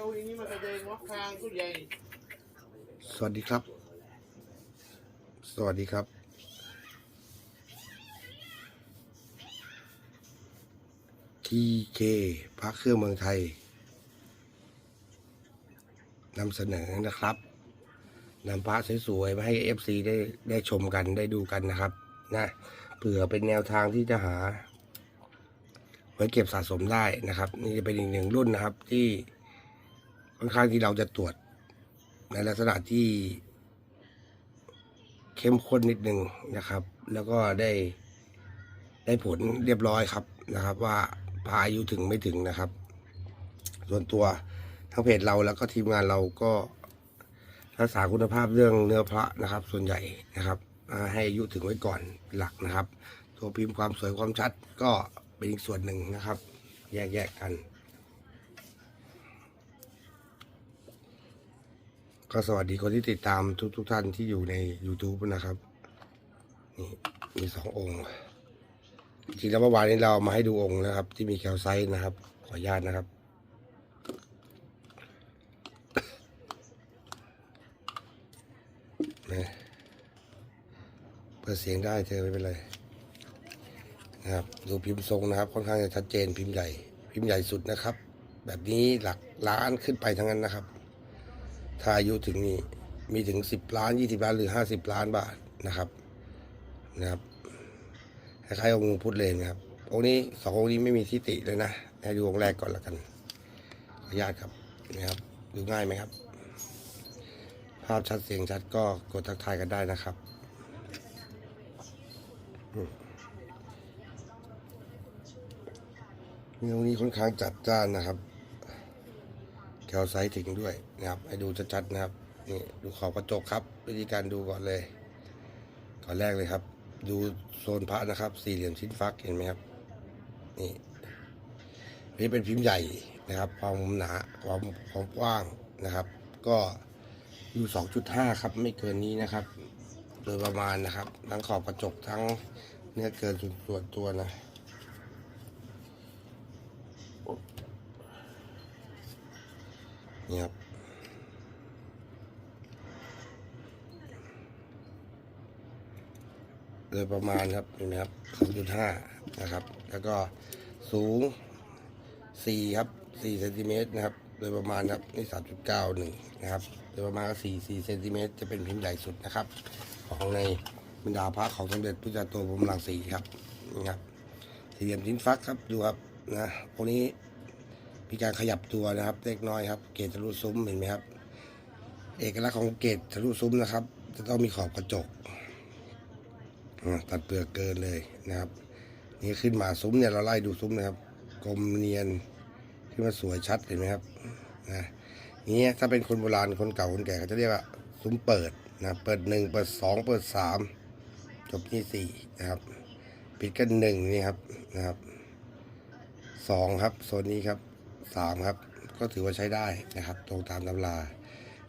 เอาอย่างนี้มาแสดงว่าคางผู้ใหญ่สวัสดีครับ สวัสดีครับทีเคพักเครื่องเมืองไทยนำเสนอนะครับนำพระสวยๆมาให้เอฟซีได้ได้ชมกันได้ดูกันนะครับนะเผื่อเป็นแนวทางที่จะหา ไว้เก็บสะสมได้นะครับ นี่จะเป็นอีกหนึ่งรุ่นนะครับที่ ค่อนข้างที่เราจะตรวจ ในลักษณะที่ เข้มข้นนิดนึงนะครับ แล้วก็ได้ได้ผลเรียบร้อยครับนะครับ ว่าพาอายุถึงไม่ถึงนะครับ ส่วนตัวทั้งเพจเราแล้วก็ทีมงานเราก็รักษาคุณภาพเรื่องเนื้อพระนะครับ ส่วนใหญ่นะครับให้อายุถึงไว้ก่อนเป็นหลักนะครับ ตัวพิมพ์ความสวยความชัดก็เป็นอีกส่วนหนึ่งนะครับ แยกๆกัน ก็สวัสดีคนที่ติดตามทุกๆท่านที่อยู่ใน YouTube นะครับ นี่มีสององค์จริงแล้วเมื่อวานนี้เรามาให้ดูองค์นะครับ ที่มีแคลไซต์นะครับ ขออนุญาตนะครับนะเปิดเสียงได้เธอไม่เป็นไรนะครับดูพิมพ์ทรงนะครับ ค่อนข้างจะชัดเจนพิมพ์ใหญ่ พิมพ์ใหญ่สุดนะครับ แบบนี้หลักล้านขึ้นไปทั้งนั้นนะครับ ถ้าอายุถึงนี่มีถึงสิบล้านยี่สิบล้านหรือห้าสิบล้านบาทนะครับนะครับคล้ายๆองค์พุทธเลนครับองค์นี้สององค์นี้ไม่มีทิฏฐิเลยนะให้ดูองค์แรกก่อนละกันขออนุญาตครับนะครับดูง่ายไหมครับ ภาพชัดเสียงชัดก็กดทักทายกันได้นะครับมีองค์นี้ค่อนข้างจัดจ้านนะครับ แคลไซต์ถึงด้วยนะครับให้ดูชัดๆนะครับนี่ดูขอบกระจกครับ วิธีการดูก่อนเลยก่อนแรกเลยครับ ดูโซนพระนะครับ สี่เหลี่ยมชิ้นฟักเห็นไหมครับนี่นี่เป็นพิมพ์ใหญ่นะครับ ความหนาความความกว้างนะครับ ก็อยู่ 2.5 ครับ ไม่เกินนี้นะครับ โดยประมาณนะครับ ทั้งขอบกระจกทั้งเนื้อเกินส่วนตัวนะ นี่ครับโดยประมาณครับเห็นไหมครับ2.5นะครับ แล้วก็สูง4ครับ4เซนติเมตรนะครับ โดยประมาณครับนี่3.91นะครับ โดยประมาณก็4 4เซนติเมตรจะเป็นพิมพ์ใหญ่สุดนะครับ ของในบรรดาพระของสมเด็จพระเจ้าโตพรหมรังสีครับนี่ครับสี่เหลี่ยมชิ้นฟักครับดูครับนะพวกนี้ มีการขยับตัวนะครับเล็กน้อยครับเกตทะลุซุ้มเห็นไหมครับ เอกลักษณ์ของเกตทะลุซุ้มนะครับ จะต้องมีขอบกระจกตัดเปลือกเกินเลยนะครับ นี่ขึ้นมาซุ้มเนี่ยเราไล่ดูซุ้มนะครับกลมเนียนขึ้นมาสวยชัดเห็นไหมครับนะนี้ถ้าเป็นคนโบราณคนเก่าคนแก่เขาจะเรียกว่าซุ้มเปิดนะเปิดหนึ่งเปิดสองเปิดสามจบที่สี่นะครับปิดกันหนึ่งนี่ครับนะครับสองครับโซนนี้ครับ สามครับ ก็ถือว่าใช้ได้นะครับ ตรงตามตำรา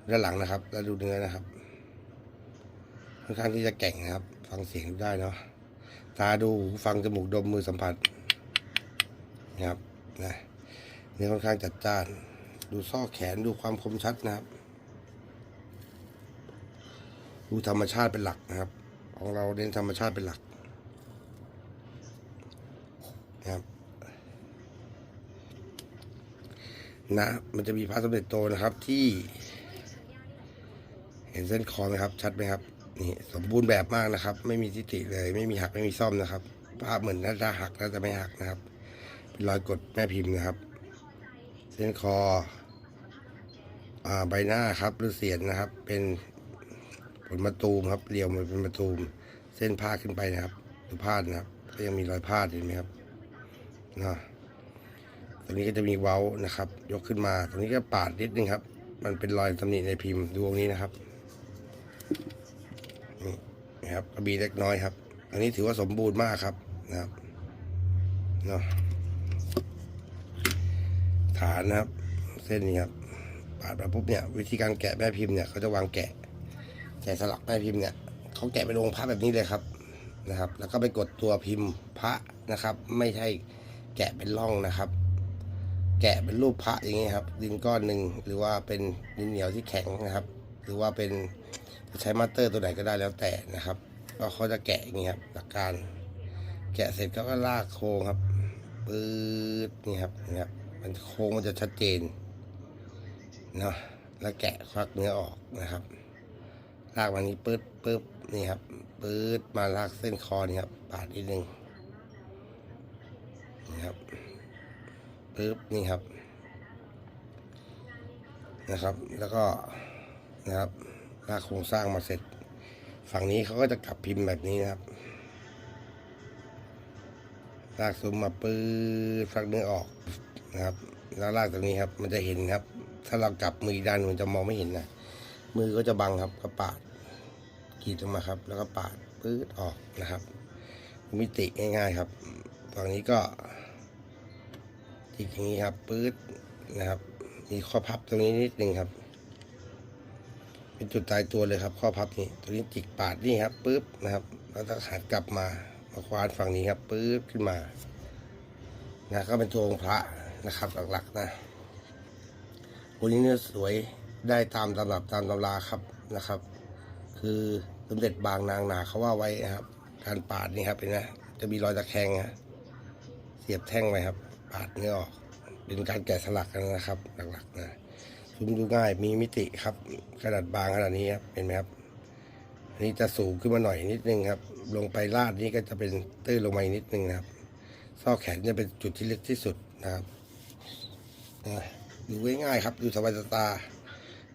ด้านหลังนะครับแล้วดูเนื้อนะครับค่อนข้างที่จะแก่งนะครับ ฟังเสียงได้เนาะตาดูหูฟังจมูกดมมือสัมผัสนะครับนะเนื้อค่อนข้างจัดจ้าน ดูซอกแขนดูความคมชัดนะครับ ดูธรรมชาติเป็นหลักนะครับ ของเราเน้นธรรมชาติเป็นหลักนะครับ นะ มันจะมีพระสมเด็จโตนะครับที่ เห็นเส้นคอไหมครับ ชัดไหมครับนี่สมบูรณ์แบบมากนะครับ ไม่มีทิฏฐิเลย ไม่มีหักไม่มีซ่อมนะครับภาพเหมือนน่าจะหักแล้วจะไม่หักนะครับ เป็นรอยกดแม่พิมพ์นะครับ เส้นคออ่าใบหน้าครับหรือเสียนนะครับ เป็นผลมะตูมครับเรียวมันเป็นมะตูม เส้นผ้าขึ้นไปนะครับดูพาดนะครับ ก็ยังมีรอยพาดเห็นไหมครับนะ ตรงนี้ก็จะมีเว้านะครับ ยกขึ้นมา ตรงนี้ก็ปาดนิดนึงครับ มันเป็นรอยตำหนิในพิมพ์ดูตรงนี้นะครับนี่นะครับกระบีเล็กน้อยครับ อันนี้ถือว่าสมบูรณ์มากครับนะครับเนาะฐานนะครับ เส้นนี้ครับปาดมาปุ๊บเนี่ย วิธีการแกะแม่พิมพ์เนี่ยเขาจะวางแกะแกะสลักแม่พิมพ์เนี่ยเขาแกะเป็นองค์พระแบบนี้เลยครับนะครับ แล้วก็ไปกดตัวพิมพ์พระนะครับ ไม่ใช่แกะเป็นร่องนะครับ แกะเป็นรูปพระอย่างเงี้ยครับ ดินก้อนหนึ่งหรือว่าเป็นดินเหนียวที่แข็งนะครับ หรือว่าเป็นใช้มัตเตอร์ตัวไหนก็ได้แล้วแต่นะครับก็เขาจะแกะอย่างเงี้ยครับหลักการ แกะเสร็จเขาก็ลากโครงครับปื๊ดนี่ครับนี่ครับมันโค้งมันจะชัดเจนเนาะแล้วแกะควักเนื้อออกนะครับลากมานี้ปื๊ดปื๊บนี่ครับปื๊ดมาลากเส้นคอนี่ครับปาดนิดนึงนี่ครับ ปื๊บนี่ครับ นะครับ แล้วก็นะครับลากโครงสร้างมาเสร็จ ฝั่งนี้เขาก็จะกลับพิมพ์แบบนี้นะครับลากซุ้มมาปื๊ดฟักเนื้อออกนะครับ แล้วลากตรงนี้ครับ มันจะเห็นครับ ถ้าเรากลับมือด้านมันจะมองไม่เห็นนะมือก็จะบังครับก็ปาดกรีดออกมาครับ แล้วก็ปาดปื๊ดออกนะครับ มิติง่ายๆครับ ฝั่งนี้ก็ จิกอย่างนี้ครับปื๊ดนะครับ มีข้อพับตรงนี้นิดนึงครับ เป็นจุดตายตัวเลยครับ ข้อพับนี้ตัวนี้จิกปาดนี่ครับปื๊บนะครับ แล้วก็หันกลับมามาควานฝั่งนี้ครับปื๊บขึ้นมา นะก็เป็นตัวองค์พระนะครับหลักๆนะวันนี้เนี่ยสวยได้ตามตำรับตามตำราครับนะครับ คือสมเด็จบางนางนาเขาว่าไว้นะครับ การปาดนี่ครับเห็นไหมจะมีรอยตะแคงฮะเสียบแท่งไว้ครับ ปาดเนื้อออก เป็นการแกะสลักกันนะครับ หลักๆนะซูมดูง่ายมีมิติครับขนาดบางขนาดนี้ครับเห็นไหมครับอันนี้จะสูงขึ้นมาหน่อยนิดนึงครับ ลงไปลาดนี่ก็จะเป็นตื้นลงมาอีกนิดนึงนะครับซอกแขนจะเป็นจุดที่ลึกที่สุดนะครับดูง่ายๆครับดูสบายตา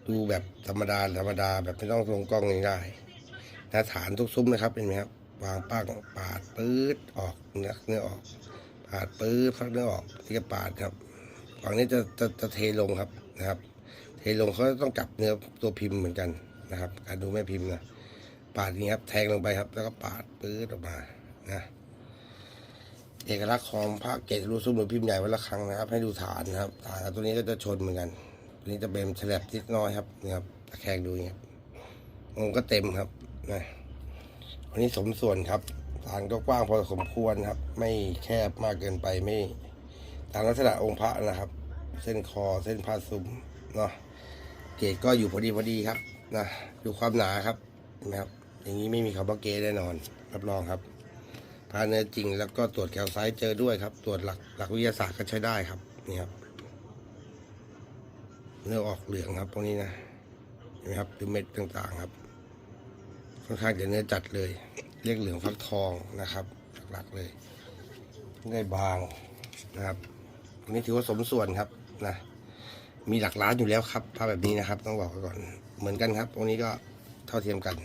ดูแบบธรรมดาธรรมดาแบบไม่ต้องลงกล้องง่ายๆนะฐานทุกซุ้มนะครับเห็นไหมครับวางป้างปาดปื๊ดออกเนื้อเนื้อออก ปาดปื๊ดพักเนื้อออกนี่ก็ปาดครับฝั่งนี้จะจะจะเทลงครับนะครับ เทลงเขาต้องกลับเนื้อตัวพิมพ์เหมือนกันนะครับ การดูแม่พิมพ์นะปาดนี้ครับแทงลงไปครับ แล้วก็ปาดปื๊ดออกมานะเอกลักษณ์ของพระเกศรูซุ้มหรือพิมพ์ใหญ่วันละครั้งนะครับ ให้ดูฐานนะครับฐานตัวนี้ก็จะชนเหมือนกัน ตัวนี้จะเป็นฉลับนิดน้อยครับนี่ครับตะแคงดูเงี้ยองค์ก็เต็มครับนะอันนี้สมส่วนครับ ฐานก็กว้างพอสมควรครับ ไม่แคบมากเกินไปไม่ตามลักษณะองค์พระนะครับ เส้นคอเส้นผ้าซุ้มเนาะเกศก็อยู่พอดีพอดีครับนะดูความหนาครับเห็นไหมครับ อย่างนี้ไม่มีคำว่าเกย์แน่นอน รับรองครับพาเนื้อจริงแล้วก็ตรวจแคลไซต์เจอด้วยครับ ตรวจหลักหลักวิทยาศาสตร์ก็ใช้ได้ครับนี่ครับเนื้อออกเหลืองครับพวกนี้นะเห็นไหมครับดูเม็ดต่างๆครับ ค่อนข้างจะเนื้อจัดเลย เรียกเหลืองฟักทองนะครับ หลักๆเลยได้บางนะครับอันนี้ถือว่าสมส่วนครับนะมีหลักล้านอยู่แล้วครับภาพแบบนี้นะครับ ต้องบอกก่อนเหมือนกันครับตรงนี้ก็เท่าเทียมกัน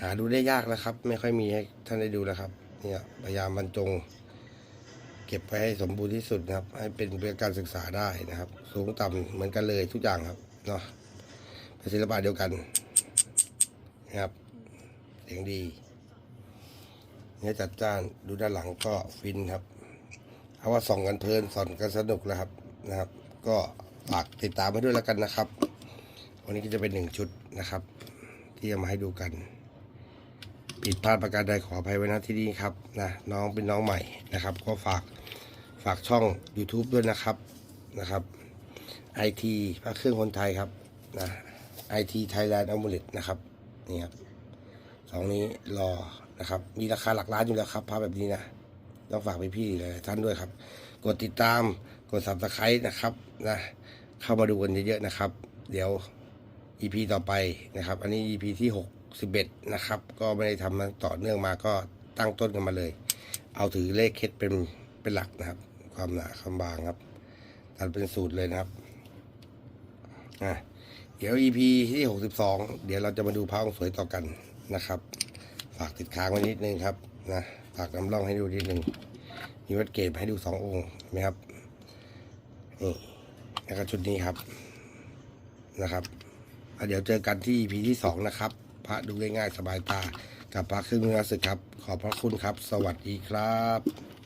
หาดูได้ยากนะครับ ไม่ค่อยมีให้ท่านได้ดูแล้วครับ เนี่ยพยายามบรรจง เก็บไว้ให้สมบูรณ์ที่สุดนะครับ ให้เป็นเพื่อการศึกษาได้นะครับ สูงต่ำเหมือนกันเลยทุกอย่างครับเนาะเป็นศิลปะเดียวกันนะครับ เสียงดี เนื้อจัดจ้านดูด้านหลังก็ฟินครับเอาว่าส่องกันเพลินส่องกันสนุกนะครับนะครับ ก็ฝากติดตามไว้ด้วยแล้วกันนะครับ วันนี้ก็จะเป็นหนึ่งชุดนะครับ ที่จะมาให้ดูกันผิดพลาดประการใดขออภัยไว้ณที่นี้ครับนะน้องเป็นน้องใหม่นะครับ ก็ฝากฝากช่อง YouTube ด้วยนะครับนะครับไอทีพระเครื่องคนไทยครับนะไอทีไทยแลนด์อมูเลตนะครับนี่ครับ สองนี้รอนะครับ มีราคาหลักล้านอยู่แล้วครับภาพแบบนี้นะต้องฝากไปพี่ๆหลยท่านด้วยครับ กดติดตามกด subscribe นะครับนะเข้ามาดูกันเยอะๆนะครับ เดี๋ยว EP ต่อไปนะครับ อันนี้ EP ที่ 61 นะครับ ก็ไม่ได้ทำมาต่อเนื่องมาก็ตั้งต้นกันมาเลย เอาถือเลขเคล็ดเป็นเป็นหลักนะครับ ความหนาความบางครับตัดเป็นสูตรเลยนะครับอะเดี๋ยว EP ที่ 62 เดี๋ยวเราจะมาดูพระองค์สวยต่อกัน นะครับ ฝากติดค้างไว้นิดนึงครับนะฝากนำร่องให้ดูนิดนึงมีวัดเกตให้ดูสององค์นไหมครับนี่แล้วก็ชุดนี้ครับนะครับเดี๋ยวเจอกันที่ EP ที่สองนะครับ พระดูง่ายๆสบายตากับพระเครื่องเนื้อสึกครับ ขอบพระคุณครับ สวัสดีครับ